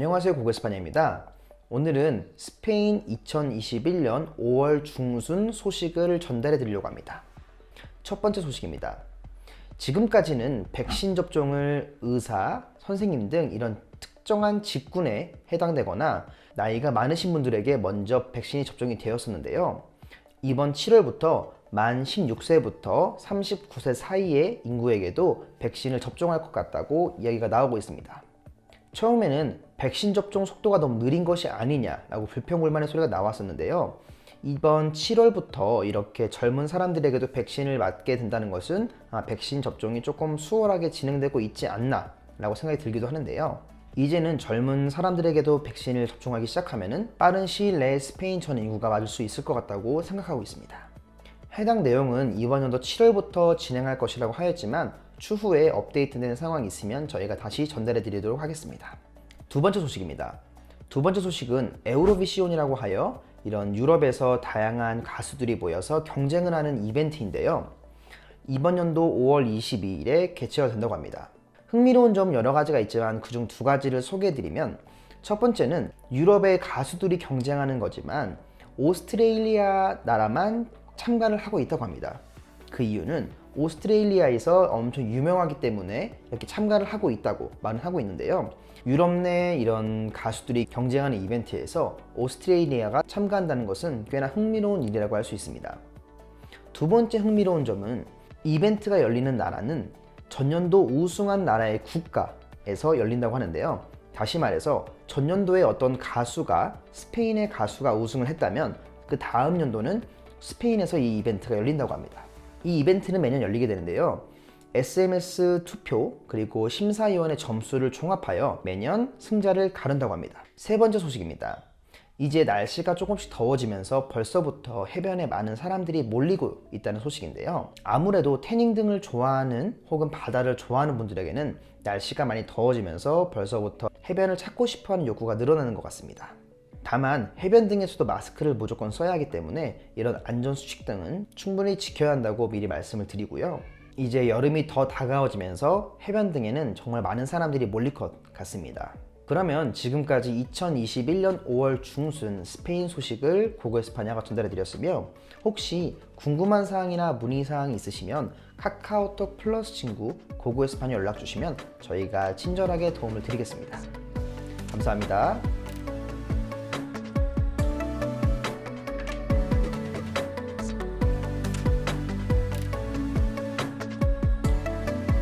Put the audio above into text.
안녕하세요 고고스파냐입니다. 오늘은 스페인 2021년 5월 중순 소식을 전달해 드리려고 합니다. 첫 번째 소식입니다. 지금까지는 백신 접종을 의사, 선생님 등 이런 특정한 직군에 해당되거나 나이가 많으신 분들에게 먼저 백신이 접종이 되었었는데요. 이번 7월부터 만 16세부터 39세 사이의 인구에게도 백신을 접종할 것 같다고 이야기가 나오고 있습니다. 처음에는 백신 접종 속도가 너무 느린 것이 아니냐라고 불평 불만의 소리가 나왔었는데요. 이번 7월부터 이렇게 젊은 사람들에게도 백신을 맞게 된다는 것은 아, 백신 접종이 조금 수월하게 진행되고 있지 않나 라고 생각이 들기도 하는데요. 이제는 젊은 사람들에게도 백신을 접종하기 시작하면 빠른 시일 내에 스페인 전 인구가 맞을 수 있을 것 같다고 생각하고 있습니다. 해당 내용은 이번 연도 7월부터 진행할 것이라고 하였지만 추후에 업데이트되는 상황이 있으면 저희가 다시 전달해 드리도록 하겠습니다. 두 번째 소식입니다. 두 번째 소식은 에우로비시온이라고 하여 이런 유럽에서 다양한 가수들이 모여서 경쟁을 하는 이벤트인데요. 이번 연도 5월 22일에 개최가 된다고 합니다. 흥미로운 점 여러 가지가 있지만 그중 두 가지를 소개해 드리면 첫 번째는 유럽의 가수들이 경쟁하는 거지만 오스트레일리아 나라만 참가를 하고 있다고 합니다. 그 이유는 오스트레일리아에서 엄청 유명하기 때문에 이렇게 참가를 하고 있다고 말을 하고 있는데요. 유럽 내 이런 가수들이 경쟁하는 이벤트에서 오스트레일리아가 참가한다는 것은 꽤나 흥미로운 일이라고 할 수 있습니다. 두 번째 흥미로운 점은 이벤트가 열리는 나라는 전년도 우승한 나라의 국가에서 열린다고 하는데요. 다시 말해서 전년도에 어떤 가수가 스페인의 가수가 우승을 했다면 그 다음 연도는 스페인에서 이 이벤트가 열린다고 합니다. 이 이벤트는 매년 열리게 되는데요. SMS 투표 그리고 심사위원의 점수를 종합하여 매년 승자를 가른다고 합니다. 세 번째 소식입니다. 이제 날씨가 조금씩 더워지면서 벌써부터 해변에 많은 사람들이 몰리고 있다는 소식인데요. 아무래도 태닝 등을 좋아하는 혹은 바다를 좋아하는 분들에게는 날씨가 많이 더워지면서 벌써부터 해변을 찾고 싶어 하는 욕구가 늘어나는 것 같습니다. 다만 해변 등에서도 마스크를 무조건 써야 하기 때문에 이런 안전수칙 등은 충분히 지켜야 한다고 미리 말씀을 드리고요. 이제 여름이 더 다가워지면서 해변 등에는 정말 많은 사람들이 몰릴 것 같습니다. 그러면 지금까지 2021년 5월 중순 스페인 소식을 고고 에스파냐가 전달해 드렸으며 혹시 궁금한 사항이나 문의 사항이 있으시면 카카오톡 플러스 친구 고고 에스파냐 연락 주시면 저희가 친절하게 도움을 드리겠습니다. 감사합니다.